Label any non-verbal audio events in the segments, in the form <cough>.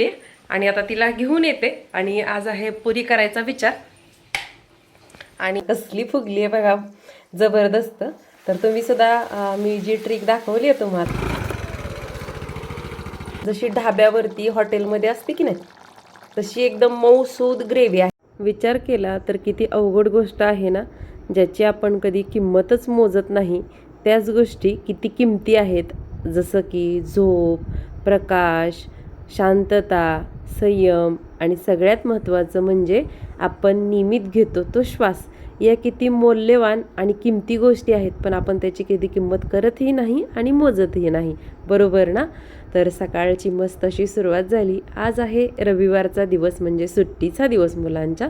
ठेवली आणि आता तिला घेऊन येते आणि आज आहे पुरी करायचा विचार. आणि कसली फुगली आहे बघा जबरदस्त. तर तुम्ही सुद्धा मी जी ट्रिक दाखवली आहे तुम्हाला. जशी ढाब्यावरती हॉटेलमध्ये असते की नाही तशी एकदम मऊसूद ग्रेव्ही आहे. विचार केला तर किती अवघड गोष्ट आहे ना ज्याची आपण कधी किंमतच मोजत नाही. त्याच गोष्टी किती किमती आहेत जसं की झोप प्रकाश शांतता संयम आणि सगळ्यात महत्त्वाचं म्हणजे आपण नियमित घेतो तो श्वास. या किती मौल्यवान आणि किमती गोष्टी आहेत पण आपण त्याची कधी किंमत करतही नाही आणि मोजतही नाही. बरोबर ना? तर सकाळची मस्त अशी सुरुवात झाली. आज आहे रविवारचा दिवस म्हणजे सुट्टीचा दिवस मुलांच्या.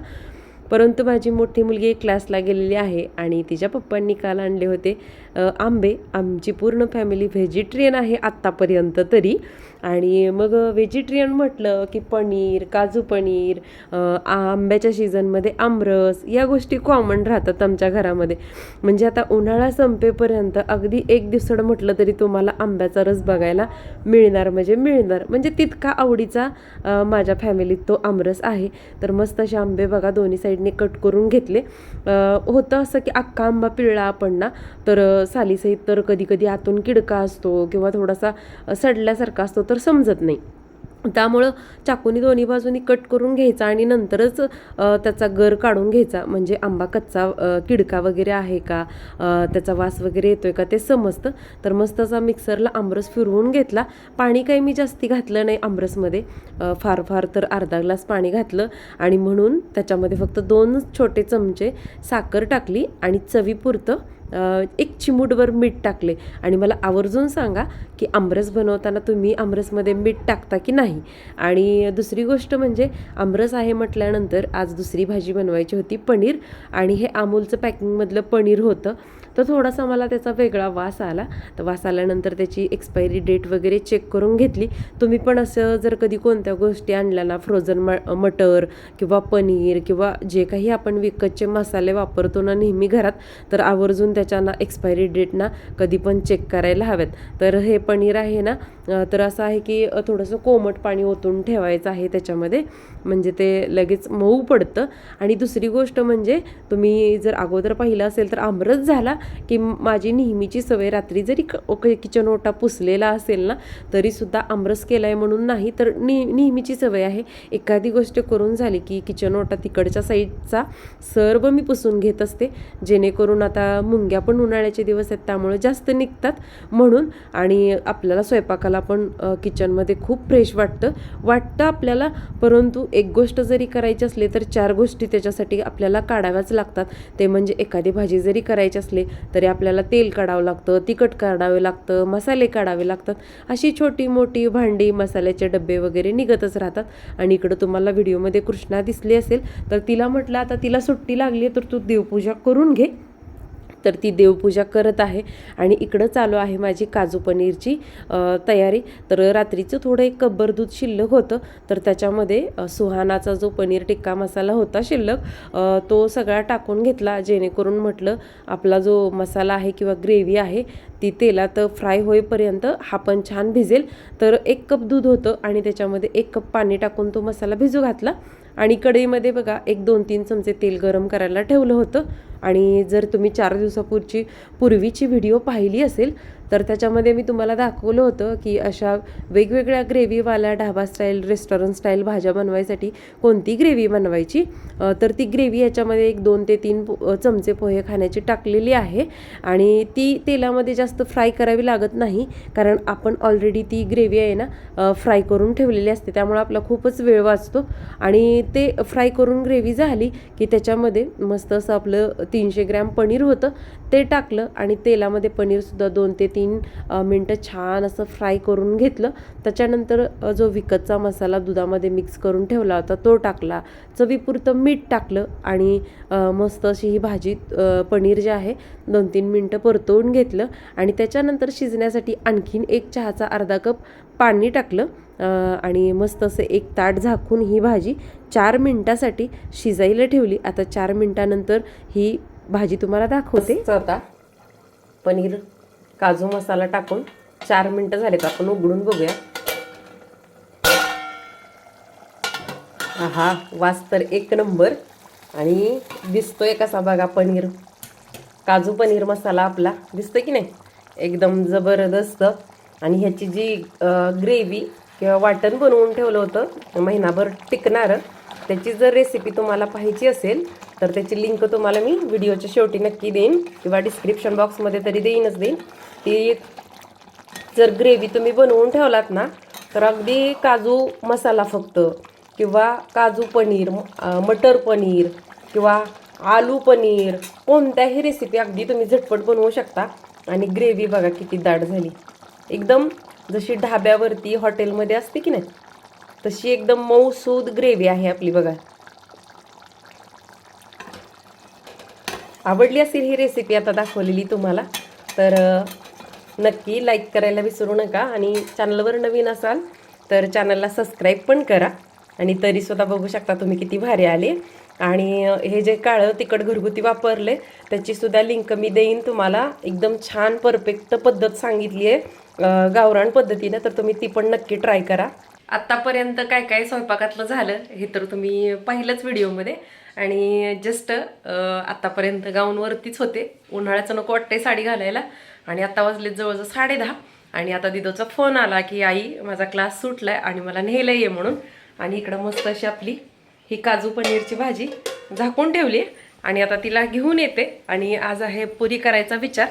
परंतु माझी मोठी मुलगी क्लासला गेलेली आहे आणि तिच्या पप्पांनी काल आणले होते आंबे. आमची पूर्ण फॅमिली व्हेजिटेरियन आहे आत्तापर्यंत तरी. आणि मग व्हेजिटेरियन म्हटलं की पनीर काजू पनीर आंब्याच्या सीझनमध्ये आमरस या गोष्टी कॉमन राहतात आमच्या घरामध्ये. म्हणजे आता उन्हाळा संपेपर्यंत अगदी एक दिवसाड म्हटलं तरी तुम्हाला आंब्याचा रस बघायला मिळणार म्हणजे मिळणार. म्हणजे तितका आवडीचा माझ्या फॅमिलीत तो आमरस आहे. तर मस्त असे आंबे बघा दोन्ही साईड साईडने कट करून घेतले. होतं असं की अख्खा आंबा पिळला आपण ना तर सालीसहित तर कधी कधी आतून किडका असतो किंवा थोडासा सडल्यासारखा असतो तर समजत नाही. त्यामुळं चाकूनी दोन्ही बाजूनी कट करून घ्यायचा आणि नंतरच त्याचा गर काढून घ्यायचा. म्हणजे आंबा कच्चा किडका वगैरे आहे का? त्याचा वास वगैरे येतोय का? ते समजतं. तर मस्त असा मिक्सरला आमरस फिरवून घेतला. पाणी काही मी जास्ती घातलं नाही आमरसमध्ये. फार फार तर अर्धा ग्लास पाणी घातलं आणि म्हणून त्याच्यामध्ये फक्त दोन छोटे चमचे साखर टाकली आणि चवीपुरतं एक चिमूटभर मीठ टाकले. आणि मला आवर्जून सांगा की आमरस बनवताना तुम्ही आमरसमध्ये मीठ टाकता की नाही? आणि दुसरी गोष्ट म्हणजे आमरस आहे म्हटल्यानंतर आज दुसरी भाजी बनवायची होती पनीर. आणि हे अमूलचं पॅकिंगमधलं पनीर होतं. तर थोडासा मला त्याचा वेगळा वास आला. तर वास आल्यानंतर त्याची एक्सपायरी डेट वगैरे चेक करून घेतली. तुम्ही पण असं जर कधी कोणत्या गोष्टी आणल्या ना फ्रोझन म मटर किंवा पनीर किंवा जे काही आपण विकतचे मसाले वापरतो ना नेहमी घरात तर आवर्जून त्याच्या ना एक्सपायरी डेट ना कधी पण चेक करायला हव्यात. तर हे पनीर आहे ना तर असं आहे की थोडंसं कोमट पाणी ओतून ठेवायचं आहे त्याच्यामध्ये. म्हणजे ते लगेच मऊ पडतं. आणि दुसरी गोष्ट म्हणजे तुम्ही जर अगोदर पाहिलं असेल तर आमरस झाला की माझी नेहमीची सवय रात्री जरी क- किचन ओटा पुसलेला असेल ना तरीसुद्धा आमरस केला आहे म्हणून नाही तर ने नेहमीची सवय आहे. एखादी गोष्ट करून झाली की किचन ओटा तिकडच्या साईडचा सर्व मी पुसून घेत असते. जेणेकरून आता मुंग्या पण उन्हाळ्याचे दिवस आहेत त्यामुळे जास्त निघतात म्हणून. आणि आपल्याला स्वयंपाकाला पण किचनमध्ये खूप फ्रेश वाटतं. वाटतं आपल्याला परंतु एक गोष्ट जरी करायची असली तर चार गोष्टी त्याच्यासाठी आपल्याला काढाव्याच लागतात. ते म्हणजे एखादी भाजी जरी करायची असली तरी आपल्याला तेल काढावं लागतं तिखट काढावे लागतं मसाले काढावे लागतात. अशी छोटी मोठी भांडी मसाल्याचे डबे वगैरे निघतच राहतात. आणि इकडं तुम्हाला व्हिडिओमध्ये कृष्णा दिसली असेल तर तिला म्हटलं आता तिला सुट्टी लागली तर तू देवपूजा करून घे. तर ती देवपूजा करत आहे. आणि इकडं चालू आहे माझी काजू पनीरची तयारी. तर रात्रीचं थोडं एक कब्बर दूध शिल्लक होतं. तर त्याच्यामध्ये सुहानाचा जो पनीर टिक्का मसाला होता शिल्लक तो सगळा टाकून घेतला. जेणेकरून म्हटलं आपला जो मसाला आहे किंवा ग्रेव्ही आहे ती तेलात फ्राय होईपर्यंत हा पण छान भिजेल. तर एक कप दूध होतं आणि त्याच्यामध्ये एक कप पाणी टाकून तो मसाला भिजू घातला. आणि कढईमध्ये बघा एक दोन तीन चमचे तेल गरम करायला ठेवलं होतं. आणि जर तुम्ही चार दिवसापूर्वीची पूर्वीची व्हिडिओ पाहिली असेल तर त्याच्यामध्ये मी तुम्हाला दाखवलं होतं की अशा वेगवेगळ्या ग्रेव्हीवाल्या ढाबा स्टाईल रेस्टॉरंट स्टाईल भाज्या बनवायसाठी कोणती ग्रेव्ही बनवायची? तर ती ग्रेव्ही याच्यामध्ये एक दोन ते तीन चमचे पोहे खाण्याची टाकलेली आहे आणि ती तेलामध्ये जास्त फ्राय करावी लागत नाही कारण आपण ऑलरेडी ती ग्रेव्ही आहे ना फ्राय करून ठेवलेली असते. त्यामुळे आपला खूपच वेळ वाचतो आणि ते फ्राय करून ग्रेव्ही झाली की त्याच्यामध्ये मस्त असं आपलं तीनशे ग्रॅम पनीर होतं. ते टाकलं आणि तेलामध्ये पनीरसुद्धा दोन ते तीन मिनटं छान असं फ्राय करून घेतलं. त्याच्यानंतर जो विकतचा मसाला दुधामध्ये मिक्स करून ठेवला होता तो टाकला. चवीपुरतं मीठ टाकलं आणि मस्त अशी ही भाजी पनीर जे आहे दोन तीन मिनटं परतवून घेतलं आणि त्याच्यानंतर शिजण्यासाठी आणखीन एक चहाचा अर्धा कप पाणी टाकलं आणि मस्त असं एक ताट झाकून ही भाजी चार मिनटासाठी शिजायला ठेवली. आता चार मिनटानंतर ही भाजी तुम्हाला दाखवते. आता. पनीर काजू मसाला टाकून चार मिनटं झालेत आपण उघडून बघूया. हा वास तर एक नंबर. आणि दिसतोय कसा बघा पनीर. काजू पनीर मसाला आपला. दिसतोय की नाही? एकदम जबरदस्त. आणि ह्याची जी ग्रेव्ही किंवा वाटण बनवून ठेवलं होतं महिनाभर टिकणारं. त्याची जर रेसिपी तुम्हाला पाहायची असेल तर त्याची लिंक तुम्हाला मी व्हिडिओच्या शेवटी नक्की देईन किंवा डिस्क्रिप्शन बॉक्समध्ये तरी देईनच देईन. ती जर ग्रेव्ही तुम्ही बनवून ठेवलात ना तर अगदी काजू मसाला फक्त किंवा काजू पनीर मटर पनीर किंवा आलू पनीर कोणत्याही रेसिपी अगदी तुम्ही झटपट बनवू शकता. आणि ग्रेव्ही बघा किती दाट झाली. एकदम जशी ढाब्यावरती हॉटेलमध्ये असते की नाही? तशी एकदम मऊसूद ग्रेव्ही आहे आपली बघा. आवडली असेल ही रेसिपी आता दाखवलेली तुम्हाला तर नक्की लाईक करायला विसरू नका आणि चॅनलवर नवीन असाल तर चॅनलला सबस्क्राईब पण करा आणि तरीसुद्धा बघू शकता तुम्ही किती भारी आले. आणि हे जे काळं तिखट घरगुती वापरले त्याचीसुद्धा लिंक मी देईन तुम्हाला. एकदम छान परफेक्ट पद्धत सांगितली आहे गावरान पद्धतीनं तर तुम्ही ती पण नक्की ट्राय करा. आत्तापर्यंत काय काय स्वयंपाकातलं झालं हे तर तुम्ही पाहिलंच व्हिडिओमध्ये. आणि जस्ट आत्तापर्यंत गाऊनवरतीच होते. उन्हाळ्याचं नको वाटते साडी घालायला. आणि आत्ता वाजले जवळजवळ साडे दहा आणि आता दिदोचा फोन आला की आई माझा क्लास सुटलाय आणि मला न्यायला ये म्हणून. आणि इकडं मस्त अशी आपली ही काजू पनीरची भाजी झाकून ठेवली आणि आता तिला घेऊन येते. आणि आज आहे पुरी करायचा विचार.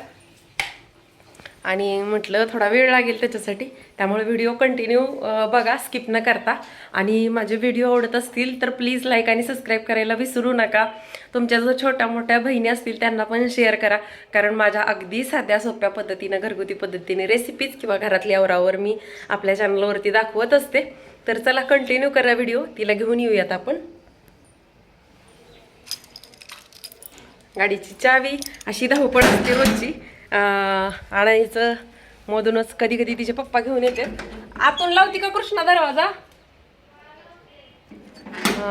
आणि म्हटलं थोडा वेळ लागेल त्याच्यासाठी. त्यामुळे व्हिडिओ कंटिन्यू बघा स्किप न करता. आणि माझे व्हिडिओ आवडत असतील तर प्लीज लाईक आणि सबस्क्राईब करायला विसरू नका. तुमच्या जो छोट्या मोठ्या बहिणी असतील त्यांना पण शेअर करा. कारण माझ्या अगदी साध्या सोप्या पद्धतीनं घरगुती पद्धतीने रेसिपीज किंवा घरातल्या आवरावर मी आपल्या चॅनलवरती दाखवत असते. तर चला कंटिन्यू करा व्हिडिओ. तिला घेऊन येऊयात आपण. गाडीची चावी. अशी धावपळ असते रोजची. आणायचं. मधूनच कधी कधी तिचे पप्पा घेऊन येते. आतून लावती का कृष्णा दरवाजा?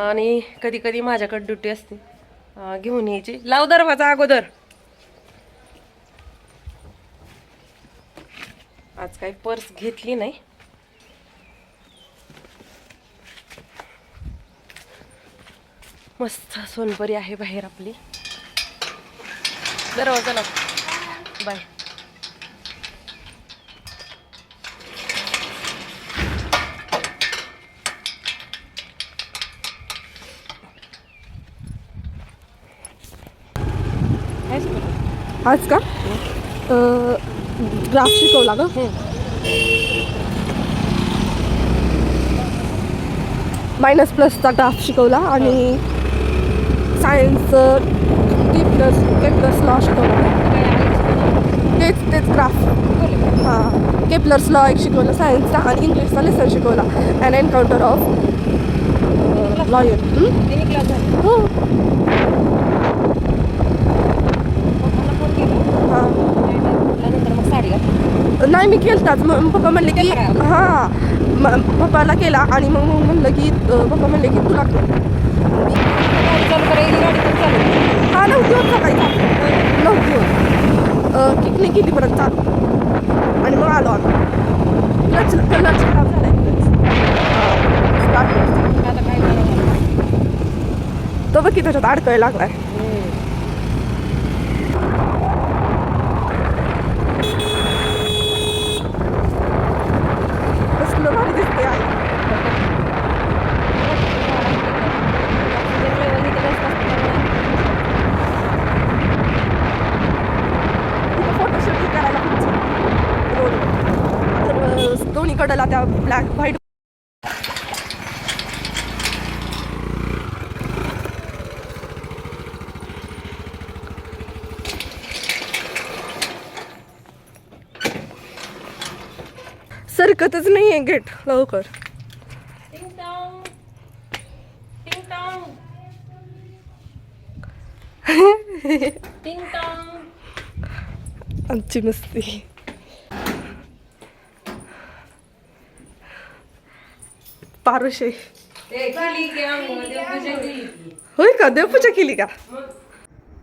आणि कधी कधी माझ्याकडे ड्युटी असते. घेऊन यायची. लाव दरवाजा अगोदर. आज काही पर्स घेतली नाही. मस्त सोनपरी आहे बाहेर आपली. दरवाजा लाव. बाय. आज का? ग्राफ शिकवला ग. मायनस प्लसचा ग्राफ शिकवला आणि science T plus K plus law शिकवला. तेच तेच ग्राफ हां. के प्लस लॉ एक शिकवला सायन्सचा आणि इंग्लिशचा लेसन शिकवला. अँड एन्काउंटर ऑफ लॉयर हो. नाही मी केलताच. मग पप्पा म्हणले की हां. म- पप्पाला केला आणि मग मग म्हणलं की पप्पा म्हणले की तुला कर हा नव्हती होत सकाळी. नव्हती होत. किकने केली परत चालू. आणि मग आलो आम्ही. क्लच क्लच खराब झालाय. तो बघ की त्याच्यात अडकाय लागलाय कसलं भारी दिसते आई फोटोशूट करायला खूप छान रोडवर तर अं, दोन्ही कडेला त्या ब्लॅक व्हाईट सरकतच नाही आहे गेट लवकर. <laughs> आमची मस्ती. पारुशे. होय का? देवपूजा केली का?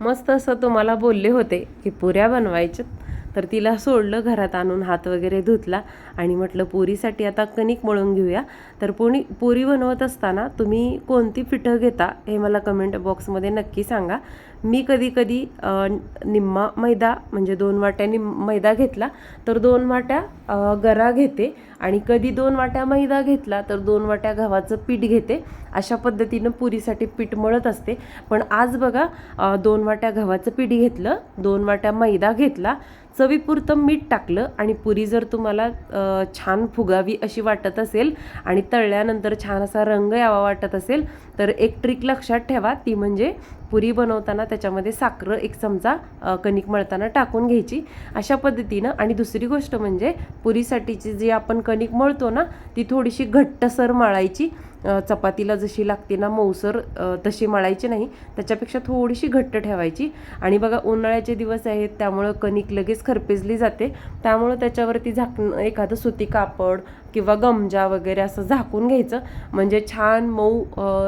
मस्त असं तुम्हाला बोलले होते की पुऱ्या बनवायच्यात तर तिला सोडलं घरात आणून हात वगैरे धुतला आणि म्हटलं पोरीसाठी आता कणिक मळून घेऊया. तर पोणी पोरी बनवत असताना तुम्ही कोणती पिठं घेता हे मला कमेंट बॉक्समध्ये नक्की सांगा. मी कधी कधी निम्मा मैदा म्हणजे दोन वाट्या निम मैदा घेतला तर दोन वाट्या गरा घेते. आणि कधी दोन वाट्या मैदा घेतला तर दोन वाट्या गव्हाचं पीठ घेते. अशा पद्धतीनं पुरीसाठी पीठ मळत असते. पण आज बघा दोन वाट्या गव्हाचं पीठ घेतलं दोन वाट्या मैदा घेतला चवीपुरतं मीठ टाकलं आणि पुरी जर तुम्हाला छान फुगावी अशी वाटत असेल आणि तळल्यानंतर छान असा रंग यावा वाटत असेल तर एक ट्रिक लक्षात ठेवा. ती म्हणजे पुरी बनवताना त्याच्यामध्ये साखर एक चमचा कणिक मळताना टाकून घ्यायची. अशा पद्धतीनं आणि दुसरी गोष्ट म्हणजे पुरीसाठीची जी आपण कणिक मळतो ना ती थोडीशी घट्टसर मळायची. चपातीला जशी लागते ना मऊसर तशी मळायची नाही. त्याच्यापेक्षा थोडीशी घट्ट ठेवायची. आणि बघा उन्हाळ्याचे दिवस आहेत त्यामुळं कणिक लगेच खरपेजली जाते. त्यामुळं त्याच्यावरती झाकणं एखादं सुती कापड किंवा गमजा वगैरे असं झाकून घ्यायचं. म्हणजे छान मऊ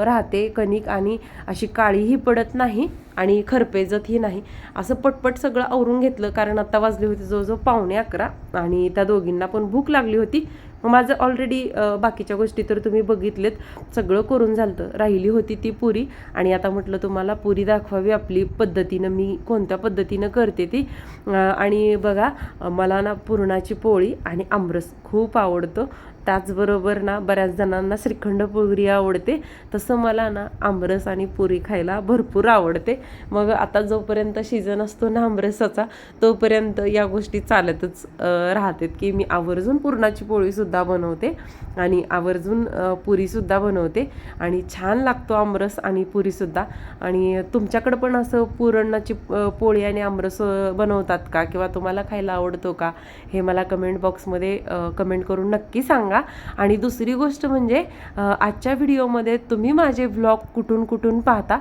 राहते कणिक आणि अशी काळीही पडत नाही आणि खरपेजतही नाही. असं पटपट सगळं आवरून घेतलं कारण आत्ता वाजले होते जवळजवळ पावणे अकरा आणि त्या दोघींना पण भूक लागली होती. मग माझं ऑलरेडी बाकीच्या गोष्टी तर तुम्ही बघितलेत. सगळं करून झालं राहिली होती ती पुरी आणि आता म्हटलं तुम्हाला पुरी दाखवावी आपली पद्धतीनं. मी कोणत्या पद्धतीनं करते ती? आणि बघा मला ना पुरणाची पोळी आणि आमरस खूप आवडतं. त्याचबरोबर ना बऱ्याच जणांना श्रीखंड पुरी आवडते. तसं मला ना आमरस आणि पुरी खायला भरपूर आवडते. मग आता जोपर्यंत सीझन असतो ना आमरसाचा तोपर्यंत या गोष्टी चालतच राहतात की मी आवर्जून पुरणाची पोळीसुद्धा बनवते आणि आवर्जून पुरीसुद्धा बनवते आणि छान लागतो आमरस आणि पुरीसुद्धा आणि तुमच्याकडं पण असं पुरणाची पोळी आणि आमरस बनवतात का? किंवा तुम्हाला खायला आवडतो का? हे मला कमेंट बॉक्समध्ये कमेंट करून नक्की सांगा. आणि दुसरी गोष्ट म्हणजे आजच्या व्हिडिओमध्ये तुम्ही माझे व्लॉग कुठून कुठून पाहता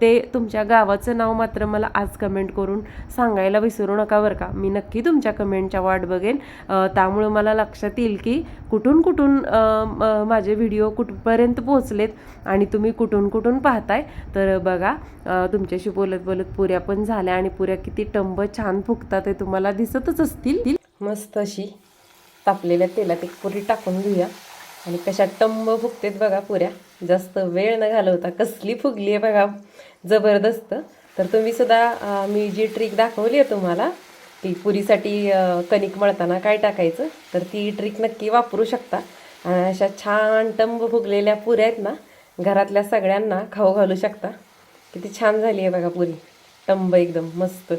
ते तुमच्या गावाचं नाव मात्र मला आज कमेंट करून सांगायला विसरू नका बरं का. मी नक्की तुमच्या कमेंटच्या वाट बघेन. त्यामुळं मला लक्षात येईल की कुठून कुठून माझे व्हिडिओ कुठपर्यंत पोहोचलेत आणि तुम्ही कुठून कुठून पाहताय. तर बघा तुमच्याशी बोलत बोलत पुऱ्या पण झाल्या आणि पुऱ्या किती टंब छान फुगतात ते तुम्हाला दिसतच असतील. मस्त अशी तापलेल्या तेलात एक पुरी टाकून घेऊया. आणि कशा टंब फुगतेत बघा पुऱ्या. जास्त वेळ न घालवता कसली फुगली आहे बघा. जबरदस्त. तर तुम्ही सुद्धा मी जी ट्रिक दाखवली आहे तुम्हाला ती पुरीसाठी कणिक मळताना काय टाकायचं तर ती ट्रिक नक्की वापरू शकता. आणि अशा छान टंब फुगलेल्या पुऱ्या आहेत ना घरातल्या सगळ्यांना खाऊ घालू शकता. किती छान झाली आहे बघा पुरी. टंब एकदम मस्त.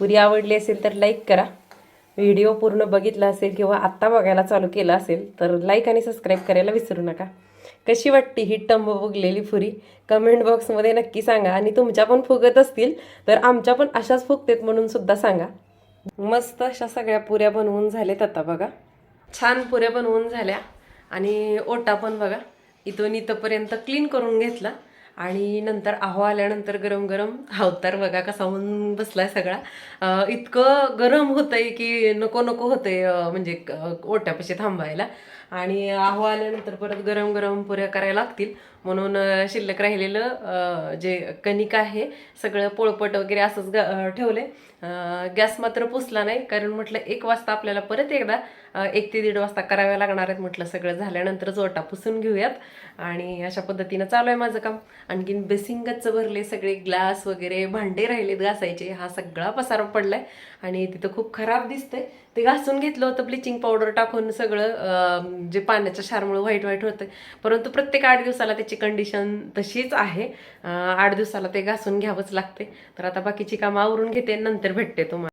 पुरी आवडली असेल तर लाईक करा. व्हिडिओ पूर्ण बघितला असेल किंवा आत्ता बघायला चालू केला असेल तर लाईक आणि सबस्क्राईब करायला विसरू नका. कशी वाटते ही टंब फुगलेली पुरी कमेंट बॉक्समध्ये नक्की सांगा. आणि तुमच्या पण फुगत असतील तर आमच्या पण अशाच फुगतेत म्हणून सुद्धा सांगा. मस्त अशा सगळ्या पुऱ्या बनवून झाल्यात आता बघा. छान पुऱ्या बनवून झाल्या. आणि ओटा पण बघा इथून इथंपर्यंत क्लीन करून घेतला. आणि नंतर आहो आल्यानंतर गरम गरम हावतार बघा कसा होऊन बसलाय सगळा. इतकं गरम होतंय की नको नको होतंय म्हणजे ओट्यापाशी थांबायला. आणि आहो आल्यानंतर परत गरम गरम पुऱ्या करायला लागतील. म्हणून शिल्लक राहिलेलं जे कणिक आहे सगळं पोळपट वगैरे असंच ग- अं, ठेवले गॅस मात्र पुसला नाही कारण म्हटलं एक वाजता आपल्याला परत एकदा एक ते दीड वाजता कराव्या लागणार आहेत म्हटलं सगळं झाल्यानंतरच ओटा पुसून घेऊयात. आणि अशा पद्धतीनं चालू आहे माझं काम. आणखीन बेसिंगच भरले सगळे ग्लास वगैरे भांडे राहिलेत घासायचे हा सगळा पसारा पडलाय. आणि तिथं खूप खराब दिसतंय. ते घासून घेतलं होतं ब्लिचिंग पावडर टाकून सगळं जे पाण्याच्या क्षारमुळे व्हाईट व्हाईट होतं परंतु प्रत्येक आठ दिवसाला त्याची कंडिशन तशीच आहे. आठ दिवसाला ते घासून घ्यावंच लागते तर आता बाकीची कामं आवरून घेते नंतर भेटते तुम्हाला.